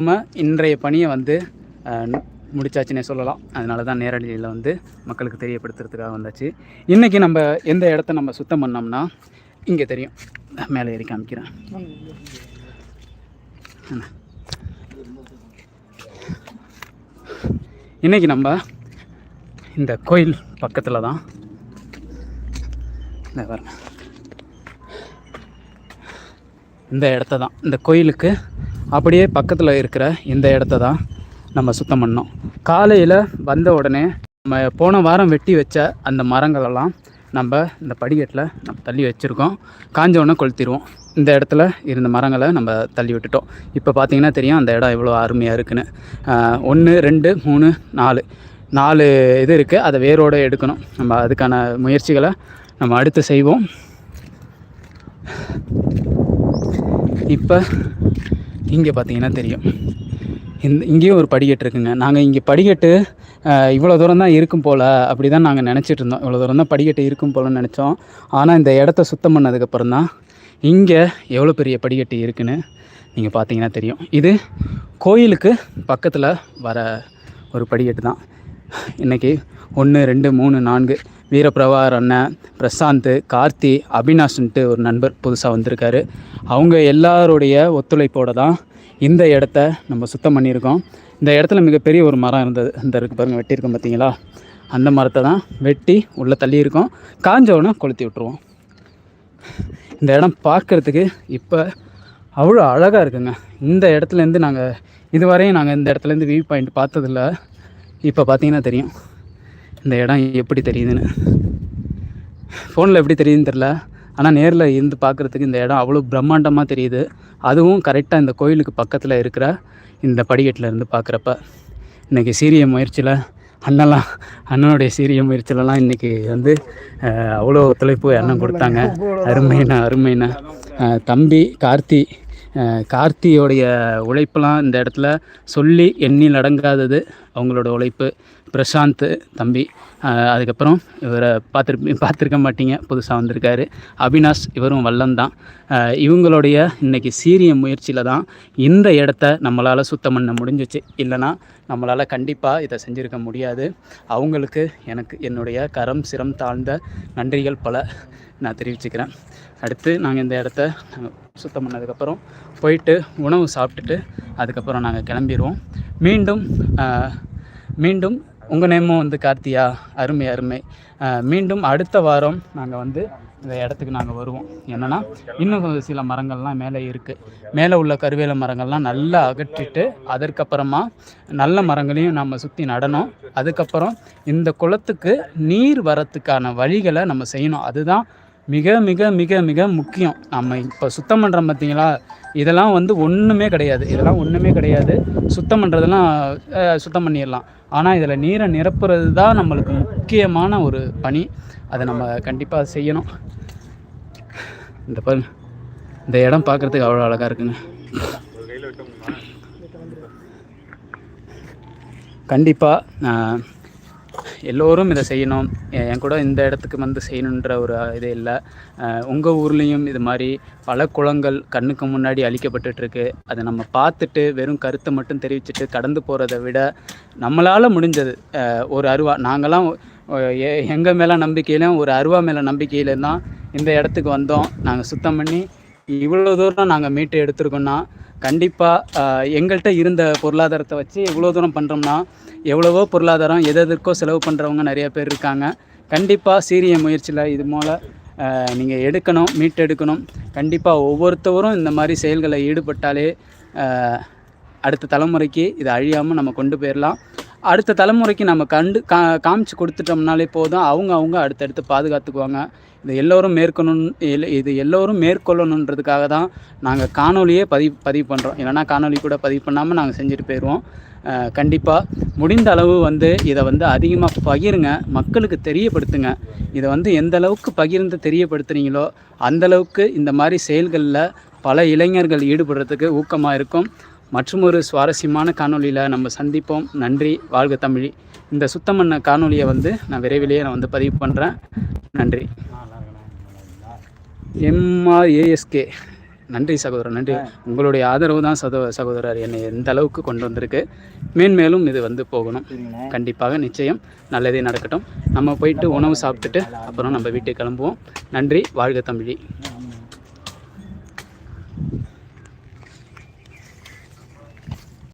நம்ம இன்றைய பணியை வந்து முடிச்சாச்சுன்னே சொல்லலாம். அதனால தான் நேரடியில் வந்து மக்களுக்கு தெரியப்படுத்துறதுக்காக வந்தாச்சு. இன்றைக்கி நம்ம எந்த இடத்த நம்ம சுத்தம் பண்ணோம்னா இங்கே தெரியும். மேலே ஏறி காமிக்கிறேன். இன்றைக்கி நம்ம இந்த கோயில் பக்கத்தில் தான் இந்த வரணும் இந்த இடத்த தான் இந்த கோயிலுக்கு அப்படியே பக்கத்தில் இருக்கிற இந்த இடத்த தான் நம்ம சுத்தம் பண்ணோம். காலையில் வந்த உடனே நம்ம போன வாரம் வெட்டி வச்ச அந்த மரங்களெல்லாம் நம்ம இந்த படிக்கட்டில் நம்ம தள்ளி வச்சுருக்கோம். காஞ்ச கொளுத்திடுவோம். இந்த இடத்துல இருந்த மரங்களை நம்ம தள்ளி விட்டுட்டோம். இப்போ பார்த்திங்கன்னா தெரியும் அந்த இடம் எவ்வளோ அருமையாக இருக்குன்னு. ஒன்று ரெண்டு மூணு நாலு. நாலு இது இருக்குது அதை வேரோடு எடுக்கணும். நம்ம அதுக்கான முயற்சிகளை நம்ம அடுத்து செய்வோம். இப்போ இங்கே பார்த்தீங்கன்னா தெரியும். இந்த இங்கேயும் ஒரு படிக்கட்டு இருக்குங்க. நாங்கள் இங்கே படிக்கட்டு இவ்வளோ தூரம் தான் இருக்கும் போல் அப்படி தான் நாங்கள் நினச்சிட்டு இருந்தோம். இவ்வளோ தூரம் தான் படிக்கட்டு இருக்கும் போலன்னு நினச்சோம். ஆனால் இந்த இடத்த சுத்தம் பண்ணதுக்கப்புறம் தான் இங்கே எவ்வளோ பெரிய படிக்கட்டு இருக்குன்னு நீங்கள் பார்த்தீங்கன்னா தெரியும். இது கோயிலுக்கு பக்கத்தில் வர ஒரு படிக்கட்டு தான். இன்றைக்கி ஒன்று ரெண்டு மூணு நான்கு வீரபிரபார் அண்ணன் பிரசாந்த் கார்த்தி அபினாஷ்ன்ட்டு ஒரு நண்பர் புதுசாக வந்திருக்காரு. அவங்க எல்லாருடைய ஒத்துழைப்போடு தான் இந்த இடத்த நம்ம சுத்தம் பண்ணியிருக்கோம். இந்த இடத்துல மிகப்பெரிய ஒரு மரம் இருந்தது. இந்த இருக்கு பாருங்கள் வெட்டியிருக்கோம் பார்த்தீங்களா? அந்த மரத்தை தான் வெட்டி உள்ளே தள்ளியிருக்கோம். காஞ்சவொன்னே கொளுத்தி விட்ருவோம் இந்த இடம் பார்க்குறதுக்கு இப்போ அவ்வளோ அழகாக இருக்குங்க. இந்த இடத்துலேருந்து நாங்கள் இதுவரையும் நாங்கள் இந்த இடத்துலேருந்து வியூ பாயிண்ட் பார்த்ததில்ல. இப்போ பார்த்தீங்கன்னா தெரியும். இந்த இடம் எப்படி தெரியுதுன்னு. ஃபோனில் எப்படி தெரியுதுன்னு தெரில ஆனால் நேரில் இருந்து பார்க்குறதுக்கு இந்த இடம் அவ்வளோ பிரம்மாண்டமாக தெரியுது. அதுவும் கரெக்டாக இந்த கோயிலுக்கு பக்கத்தில் இருக்கிற இந்த படிக்கட்டில் இருந்து பார்க்குறப்ப இன்றைக்கி சீரிய முயற்சியில் அண்ணெல்லாம் அண்ணனுடைய சீரிய முயற்சியிலலாம் இன்றைக்கி வந்து அவ்வளோ ஒத்துழைப்பு அண்ணன் கொடுத்தாங்க. அருமைண்ணா அருமைண்ணா. தம்பி கார்த்தி கார்த்தியோடைய உழைப்பெல்லாம் இந்த இடத்துல சொல்லி எண்ணில் அடங்காதது. அவங்களோட உழைப்பு பிரசாந்த் தம்பி அதுக்கப்புறம் இவரை பார்த்துருப்பீ பார்த்துருக்க மாட்டீங்க புதுசாக வந்திருக்காரு. அபினாஷ் இவரும் வல்லம் தான். இவங்களுடைய இன்னைக்கு சீரிய முயற்சியில் தான் இந்த இடத்த நம்மளால் சுத்தம் பண்ண முடிஞ்சிச்சு. இல்லைன்னா நம்மளால் கண்டிப்பாக இதை செஞ்சுருக்க முடியாது. அவங்களுக்கு எனக்கு என்னுடைய கரம் சிரம் தாழ்ந்த நன்றிகள் பல நான் தெரிவிச்சுக்கிறேன். அடுத்து நாங்கள் இந்த இடத்த நாங்கள் சுத்தம் பண்ணதுக்கப்புறம் போயிட்டு உணவு சாப்பிட்டுட்டு அதுக்கப்புறம் நாங்கள் கிளம்பிடுவோம் மீண்டும் மீண்டும் உங்கள் நேமும் வந்து கார்த்தியா. அருமை அருமை. மீண்டும் அடுத்த வாரம் நாங்கள் வந்து இந்த இடத்துக்கு நாங்கள் வருவோம். என்னென்னா இன்னும் கொஞ்சம் சில மரங்கள்லாம் மேலே இருக்குது மேலே உள்ள கருவேல மரங்கள்லாம் நல்லா அகற்றிட்டு அதற்கப்புறமா நல்ல மரங்களையும் நம்ம சுற்றி நடணும். அதுக்கப்புறம் இந்த குளத்துக்கு நீர் வரத்துக்கான வழிகளை நம்ம செய்யணும். அதுதான் மிக மிக மிக மிக முக்கியம். நம்ம இப்போ சுத்தம் பண்ணுறோம் பார்த்தீங்களா இதெல்லாம் வந்து ஒன்றுமே கிடையாது. இதெல்லாம் ஒன்றுமே கிடையாது. சுத்தம் பண்ணுறதெல்லாம் சுத்தம் பண்ணிடலாம். ஆனால் இதில் நீரை நிரப்புறது தான் நம்மளுக்கு முக்கியமான ஒரு பணி. அதை நம்ம கண்டிப்பாக செய்யணும். இந்த பாருங்க. இந்த இடம் பார்க்குறதுக்கு அவ்வளோ அழகாக இருக்குங்க. கண்டிப்பாக எல்லோரும் இதை செய்யணும். என் கூட இந்த இடத்துக்கு வந்து செய்யணுன்ற ஒரு இது இல்லை. உங்கள் ஊர்லேயும் இது மாதிரி பல குளங்கள் கண்ணுக்கு முன்னாடி அழிக்கப்பட்டுட்ருக்கு. அதை நம்ம பார்த்துட்டு வெறும் கருத்தை மட்டும் தெரிவிச்சுட்டு கடந்து போகிறத விட நம்மளால் முடிஞ்சது. ஒரு அருவா நாங்களாம் எங்கள் மேலே நம்பிக்கையிலும் ஒரு அருவா மேலே நம்பிக்கையிலும் தான் இந்த இடத்துக்கு வந்தோம். நாங்கள் சுத்தம் பண்ணி இவ்வளோ தூரம் நாங்கள் மீட்டு எடுத்திருக்கோம்னா கண்டிப்பாக எங்கள்கிட்ட இருந்த பொருளாதாரத்தை வச்சு இவ்வளோ தூரம் பண்ணுறோம்னா எவ்வளவோ பொருளாதாரம் எது எதற்கோ செலவு பண்ணுறவங்க நிறைய பேர் இருக்காங்க. கண்டிப்பாக சீரிய முயற்சியில் இது மூல நீங்கள் எடுக்கணும் மீட்டு எடுக்கணும். கண்டிப்பாக ஒவ்வொருத்தவரும் இந்த மாதிரி செயல்களை ஈடுபட்டாலே அடுத்த தலைமுறைக்கு இதை அழியாமல் நம்ம கொண்டு போயிடலாம் அடுத்த தலைமுறைக்கு நம்ம கண்டு கா காமிச்சு கொடுத்துட்டோம்னாலே போதும். அவங்க அவங்க அடுத்தடுத்து பாதுகாத்துக்குவாங்க. இது எல்லோரும் மேற்கொள்ளணும் இல்ல- இது எல்லோரும் மேற்கொள்ளணுன்றதுக்காக தான் நாங்கள் காணொலியே பதிவு பதிவு பண்ணுறோம் இல்லைன்னா காணொலி கூட பதிவு பண்ணாமல் நாங்கள் செஞ்சுட்டு போயிடுவோம் கண்டிப்பாக முடிந்த அளவு வந்து இதை வந்து அதிகமாக பகிருங்க. மக்களுக்கு தெரியப்படுத்துங்க. இதை வந்து எந்த அளவுக்கு பகிர்ந்து தெரியப்படுத்துறீங்களோ அந்த அளவுக்கு இந்த மாதிரி செயல்களில் பல இளைஞர்கள் ஈடுபடுறதுக்கு ஊக்கமாக இருக்கும். மற்றும் ஒரு சுவாரஸ்யமான காணொளியில் நம்ம சந்திப்போம். நன்றி வாழ்க தமிழ். இந்த சுத்தம் பண்ண காணொளியை வந்து நான் விரைவிலேயே நான் வந்து பதிவு பண்ணுறேன் நன்றி. எம்ஆர்ஏஎஸ்கே நன்றி சகோதரர் நன்றி. உங்களுடைய ஆதரவு தான் சகோ சகோதரர் என்னை எந்த அளவுக்கு கொண்டு வந்திருக்கு. மேன்மேலும் இது வந்து போகணும். கண்டிப்பாக நிச்சயம். நல்லதே நடக்கட்டும். நம்ம போயிட்டு உணவு சாப்பிட்டுட்டு அப்புறம் நம்ம வீட்டுக்கு கிளம்புவோம். நன்றி வாழ்க தமிழி.